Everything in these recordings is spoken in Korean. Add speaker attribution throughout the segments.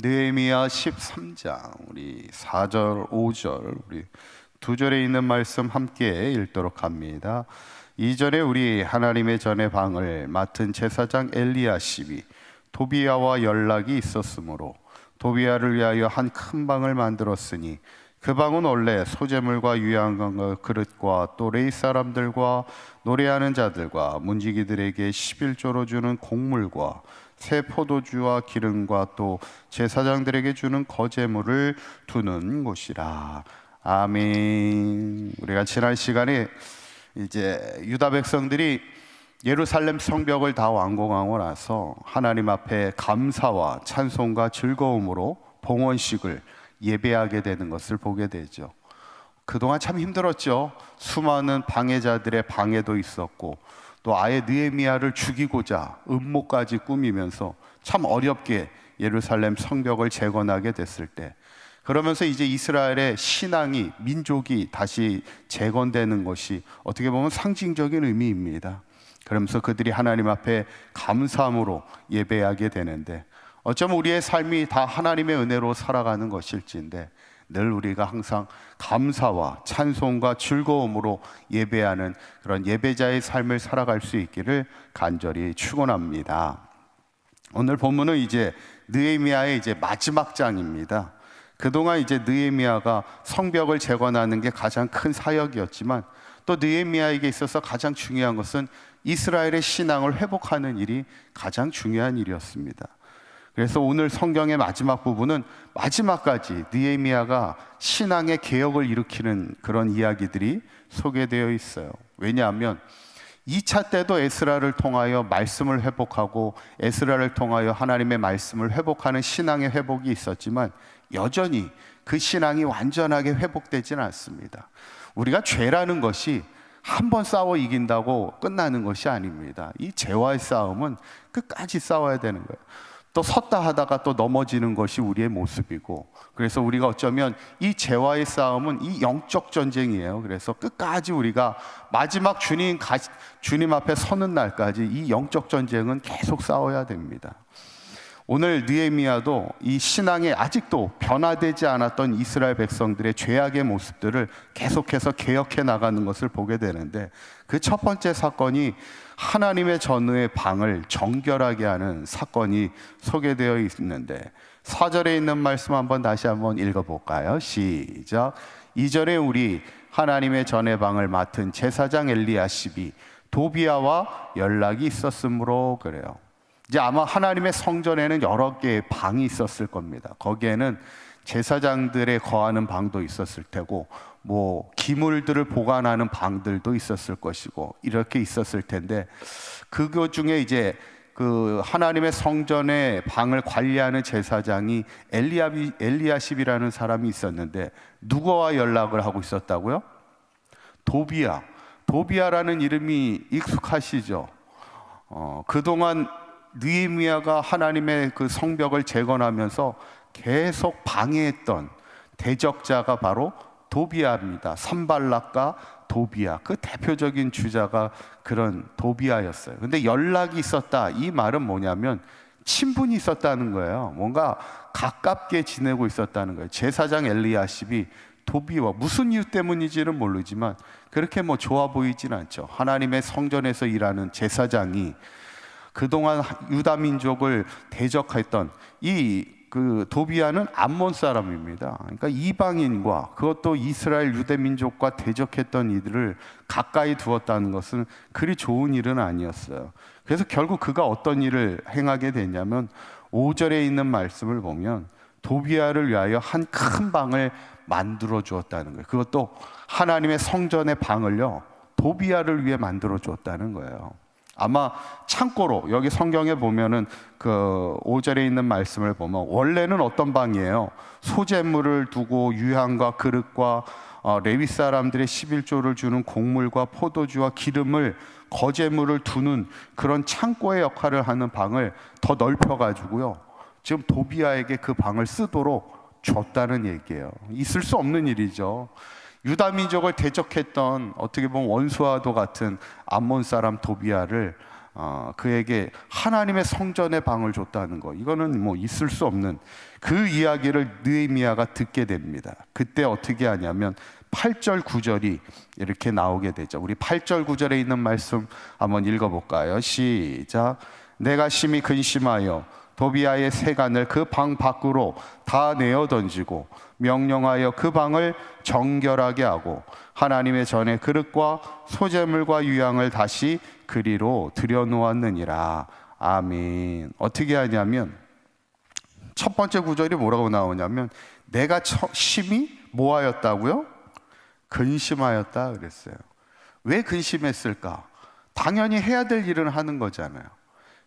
Speaker 1: 느헤미야 13장 우리 4절 5절 우리 두 절에 있는 말씀 함께 읽도록 합니다. 2절에 우리 하나님의 전의 방을 맡은 제사장 엘리야십이 도비야와 연락이 있었으므로 도비야를 위하여 한 큰 방을 만들었으니 그 방은 원래 소재물과 유향과 그릇과 또 레이 사람들과 노래하는 자들과 문지기들에게 11조로 주는 곡물과 새 포도주와 기름과 또 제사장들에게 주는 거제물을 두는 곳이라. 아멘. 우리가 지난 시간에 이제 유다 백성들이 예루살렘 성벽을 다 완공하고 나서 하나님 앞에 감사와 찬송과 즐거움으로 봉헌식을 예배하게 되는 것을 보게 되죠. 그동안 참 힘들었죠. 수많은 방해자들의 방해도 있었고 또 아예 느헤미야를 죽이고자 음모까지 꾸미면서 참 어렵게 예루살렘 성벽을 재건하게 됐을 때 그러면서 이제 이스라엘의 신앙이 민족이 다시 재건되는 것이 어떻게 보면 상징적인 의미입니다. 그러면서 그들이 하나님 앞에 감사함으로 예배하게 되는데 어쩌면 우리의 삶이 다 하나님의 은혜로 살아가는 것일지인데 늘 우리가 항상 감사와 찬송과 즐거움으로 예배하는 그런 예배자의 삶을 살아갈 수 있기를 간절히 축원합니다. 오늘 본문은 이제 느헤미야의 이제 마지막 장입니다. 그동안 이제 느헤미야가 성벽을 재건하는 게 가장 큰 사역이었지만 또 느헤미야에게 있어서 가장 중요한 것은 이스라엘의 신앙을 회복하는 일이 가장 중요한 일이었습니다. 그래서 오늘 성경의 마지막 부분은 마지막까지 느헤미야가 신앙의 개혁을 일으키는 그런 이야기들이 소개되어 있어요. 왜냐하면 2차 때도 에스라를 통하여 말씀을 회복하고 에스라를 통하여 하나님의 말씀을 회복하는 신앙의 회복이 있었지만 여전히 그 신앙이 완전하게 회복되지는 않습니다. 우리가 죄라는 것이 한 번 싸워 이긴다고 끝나는 것이 아닙니다. 이 죄와의 싸움은 끝까지 싸워야 되는 거예요. 또 섰다 하다가 또 넘어지는 것이 우리의 모습이고 그래서 우리가 어쩌면 이 죄와의 싸움은 이 영적 전쟁이에요. 그래서 끝까지 우리가 마지막 주님 가, 주님 앞에 서는 날까지 이 영적 전쟁은 계속 싸워야 됩니다. 오늘 느헤미야도 이 신앙에 아직도 변화되지 않았던 이스라엘 백성들의 죄악의 모습들을 계속해서 개혁해 나가는 것을 보게 되는데 그 첫 번째 사건이 하나님의 전후의 방을 정결하게 하는 사건이 소개되어 있는데 사절에 있는 말씀 한번 다시 한번 읽어 볼까요? 시작. 이절에 우리 하나님의 전의 방을 맡은 제사장 엘리야십이 도비아와 연락이 있었으므로 그래요. 이제 아마 하나님의 성전에는 여러 개의 방이 있었을 겁니다. 거기에는 제사장들의 거하는 방도 있었을 테고, 뭐 기물들을 보관하는 방들도 있었을 것이고 이렇게 있었을 텐데 그것 중에 이제 그 하나님의 성전의 방을 관리하는 제사장이 엘리야비 엘리야십이라는 사람이 있었는데 누구와 연락을 하고 있었다고요? 도비야. 도비야라는 이름이 익숙하시죠? 어, 그동안 느헤미야가 하나님의 그 성벽을 재건하면서 계속 방해했던 대적자가 바로 도비아입니다. 산발락과 도비아 그 대표적인 주자가 그런 도비아였어요. 근데 연락이 있었다 이 말은 뭐냐면 친분이 있었다는 거예요. 뭔가 가깝게 지내고 있었다는 거예요. 제사장 엘리야십이 도비와 무슨 이유 때문인지는 모르지만 그렇게 뭐 좋아 보이진 않죠. 하나님의 성전에서 일하는 제사장이 그동안 유다 민족을 대적했던 이 그 도비아는 암몬 사람입니다. 그러니까 이방인과 그것도 이스라엘 유대 민족과 대적했던 이들을 가까이 두었다는 것은 그리 좋은 일은 아니었어요. 그래서 결국 그가 어떤 일을 행하게 되냐면 5절에 있는 말씀을 보면 도비아를 위하여 한 큰 방을 만들어 주었다는 거예요. 그것도 하나님의 성전의 방을요. 도비아를 위해 만들어 주었다는 거예요. 아마 창고로 여기 성경에 보면은 그 5절에 있는 말씀을 보면 원래는 어떤 방이에요? 소재물을 두고 유향과 그릇과 어, 레위 사람들의 11조를 주는 곡물과 포도주와 기름을 거제물을 두는 그런 창고의 역할을 하는 방을 더 넓혀 가지고요. 지금 도비아에게 그 방을 쓰도록 줬다는 얘기예요. 있을 수 없는 일이죠. 유다 민족을 대적했던 어떻게 보면 원수와도 같은 암몬 사람 도비아를 어, 그에게 하나님의 성전의 방을 줬다는 거 이거는 뭐 있을 수 없는 그 이야기를 느헤미야가 듣게 됩니다. 그때 어떻게 하냐면 8절 9절이 이렇게 나오게 되죠. 우리 8절 9절에 있는 말씀 한번 읽어 볼까요? 시작. 내가 심히 근심하여 도비아의 세간을 그 방 밖으로 다 내어 던지고 명령하여 그 방을 정결하게 하고 하나님의 전에 그릇과 소재물과 유향을 다시 그리로 들여놓았느니라. 아멘. 어떻게 하냐면 첫 번째 구절이 뭐라고 나오냐면 내가 처- 심히 뭐하였다고요? 근심하였다 그랬어요. 왜 근심했을까? 당연히 해야 될 일은 하는 거잖아요.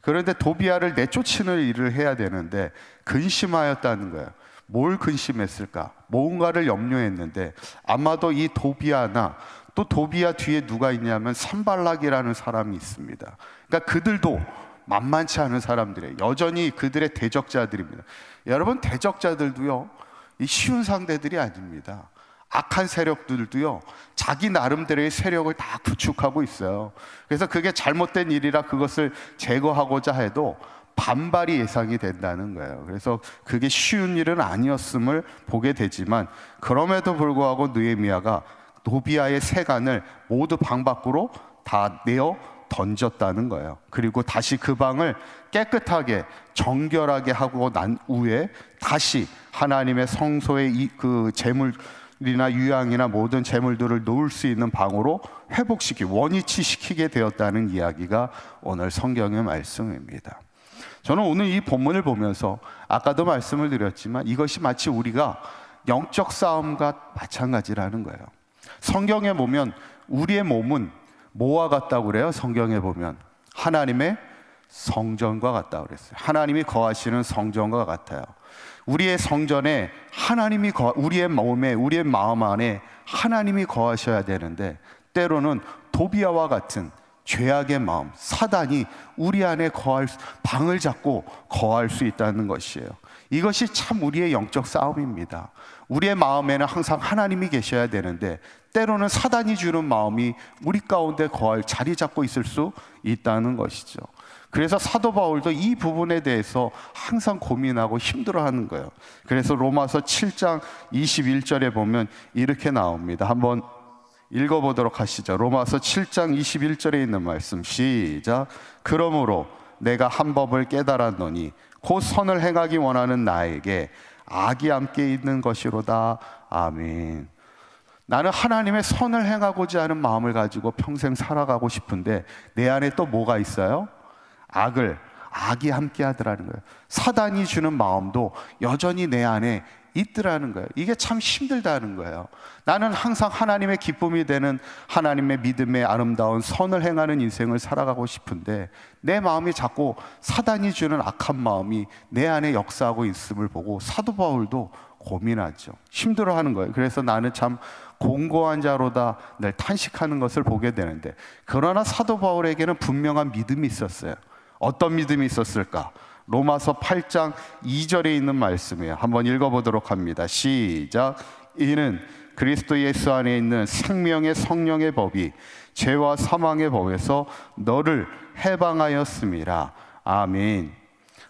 Speaker 1: 그런데 도비아를 내쫓는 일을 해야 되는데 근심하였다는 거예요. 뭘 근심했을까? 뭔가를 염려했는데 아마도 이 도비아나 또 도비아 뒤에 누가 있냐면 산발락이라는 사람이 있습니다. 그러니까 그들도 만만치 않은 사람들이에요. 여전히 그들의 대적자들입니다. 여러분 대적자들도요. 이 쉬운 상대들이 아닙니다. 악한 세력들도요, 자기 나름대로의 세력을 다 구축하고 있어요. 그래서 그게 잘못된 일이라 그것을 제거하고자 해도 반발이 예상이 된다는 거예요. 그래서 그게 쉬운 일은 아니었음을 보게 되지만 그럼에도 불구하고 느헤미야가 노비아의 세간을 모두 방 밖으로 다 내어 던졌다는 거예요. 그리고 다시 그 방을 깨끗하게 정결하게 하고 난 후에 다시 하나님의 성소의 이 그 재물 이나 유향이나 모든 재물들을 놓을 수 있는 방으로 회복시키 원위치 시키게 되었다는 이야기가 오늘 성경의 말씀입니다. 저는 오늘 이 본문을 보면서 아까도 말씀을 드렸지만 이것이 마치 우리가 영적 싸움과 마찬가지라는 거예요. 성경에 보면 우리의 몸은 뭐와 같다고 그래요? 성경에 보면 하나님의 성전과 같다고 그랬어요. 하나님이 거하시는 성전과 같아요. 우리의 성전에 하나님이 거, 우리의 몸에 우리의 마음 안에 하나님이 거하셔야 되는데 때로는 도비아와 같은 죄악의 마음, 사단이 우리 안에 거할 수- 방을 잡고 거할 수 있다는 것이에요. 이것이 참 우리의 영적 싸움입니다. 우리의 마음에는 항상 하나님이 계셔야 되는데 때로는 사단이 주는 마음이 우리 가운데 거할 자리 잡고 있을 수 있다는 것이죠. 그래서 사도 바울도 이 부분에 대해서 항상 고민하고 힘들어하는 거예요. 그래서 로마서 7장 21절에 보면 이렇게 나옵니다. 한번 읽어보도록 하시죠. 로마서 7장 21절에 있는 말씀 시작. 그러므로 내가 한 법을 깨달았노니 곧 선을 행하기 원하는 나에게 악이 함께 있는 것이로다. 아멘. 나는 하나님의 선을 행하고자 하는 마음을 가지고 평생 살아가고 싶은데 내 안에 또 뭐가 있어요? 악을 악이 함께 하더라는 거예요. 사단이 주는 마음도 여전히 내 안에 있더라는 거예요. 이게 참 힘들다는 거예요. 나는 항상 하나님의 기쁨이 되는 하나님의 믿음의 아름다운 선을 행하는 인생을 살아가고 싶은데 내 마음이 자꾸 사단이 주는 악한 마음이 내 안에 역사하고 있음을 보고 사도 바울도 고민하죠. 힘들어 하는 거예요. 그래서 나는 참 공고한 자로다 늘 탄식하는 것을 보게 되는데 그러나 사도 바울에게는 분명한 믿음이 있었어요. 어떤 믿음이 있었을까? 로마서 8장 2절에 있는 말씀이에요. 한번 읽어보도록 합니다. 시작. 이는 그리스도 예수 안에 있는 생명의 성령의 법이 죄와 사망의 법에서 너를 해방하였습니다. 아멘.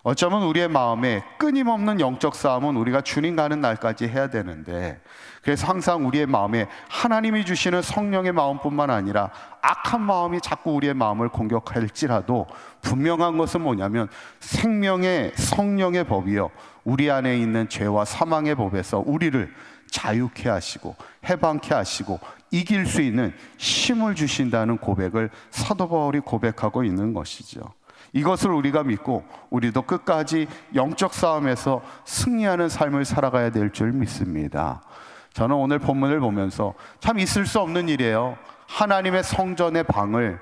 Speaker 1: 어쩌면 우리의 마음에 끊임없는 영적 싸움은 우리가 주님 가는 날까지 해야 되는데 그래서 항상 우리의 마음에 하나님이 주시는 성령의 마음뿐만 아니라 악한 마음이 자꾸 우리의 마음을 공격할지라도 분명한 것은 뭐냐면 생명의 성령의 법이요 우리 안에 있는 죄와 사망의 법에서 우리를 자유케 하시고 해방케 하시고 이길 수 있는 힘을 주신다는 고백을 사도 바울이 고백하고 있는 것이죠. 이것을 우리가 믿고 우리도 끝까지 영적 싸움에서 승리하는 삶을 살아가야 될 줄 믿습니다. 저는 오늘 본문을 보면서 참 있을 수 없는 일이에요. 하나님의 성전의 방을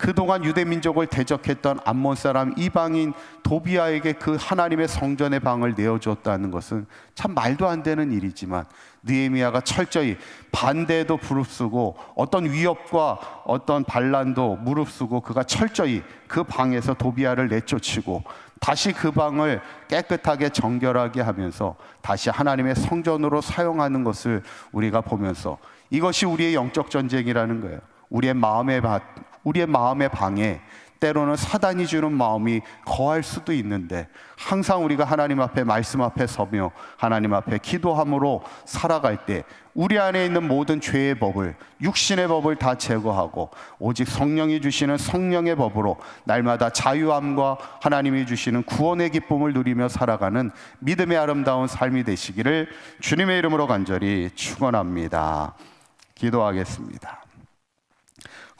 Speaker 1: 그동안 유대 민족을 대적했던 암몬 사람 이방인 도비아에게 그 하나님의 성전의 방을 내어줬다는 것은 참 말도 안 되는 일이지만 느헤미야가 철저히 반대도 무릅쓰고 어떤 위협과 어떤 반란도 무릅쓰고 그가 철저히 그 방에서 도비아를 내쫓고 다시 그 방을 깨끗하게 정결하게 하면서 다시 하나님의 성전으로 사용하는 것을 우리가 보면서 이것이 우리의 영적 전쟁이라는 거예요. 우리의 마음의 바, 우리의 마음의 방에 때로는 사단이 주는 마음이 거할 수도 있는데 항상 우리가 하나님 앞에 말씀 앞에 서며 하나님 앞에 기도함으로 살아갈 때 우리 안에 있는 모든 죄의 법을 육신의 법을 다 제거하고 오직 성령이 주시는 성령의 법으로 날마다 자유함과 하나님이 주시는 구원의 기쁨을 누리며 살아가는 믿음의 아름다운 삶이 되시기를 주님의 이름으로 간절히 축원합니다. 기도하겠습니다.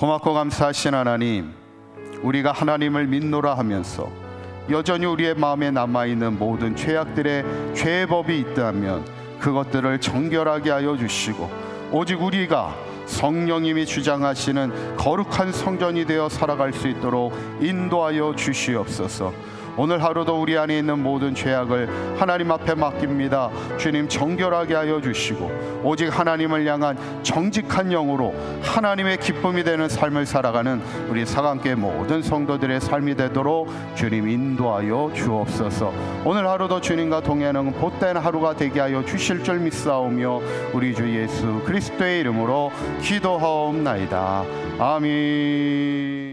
Speaker 1: 고맙고 감사하신 하나님, 우리가 하나님을 믿노라 하면서 여전히 우리의 마음에 남아 있는 모든 죄악들의 죄의 법이 있다면 그것들을 정결하게 하여 주시고 오직 우리가 성령님이 주장하시는 거룩한 성전이 되어 살아갈 수 있도록 인도하여 주시옵소서. 오늘 하루도 우리 안에 있는 모든 죄악을 하나님 앞에 맡깁니다. 주님 정결하게 하여 주시고 오직 하나님을 향한 정직한 영으로 하나님의 기쁨이 되는 삶을 살아가는 우리 사강계 모든 성도들의 삶이 되도록 주님 인도하여 주옵소서. 오늘 하루도 주님과 동행하는 복된 하루가 되게 하여 주실 줄 믿사오며 우리 주 예수 그리스도의 이름으로 기도하옵나이다. 아멘.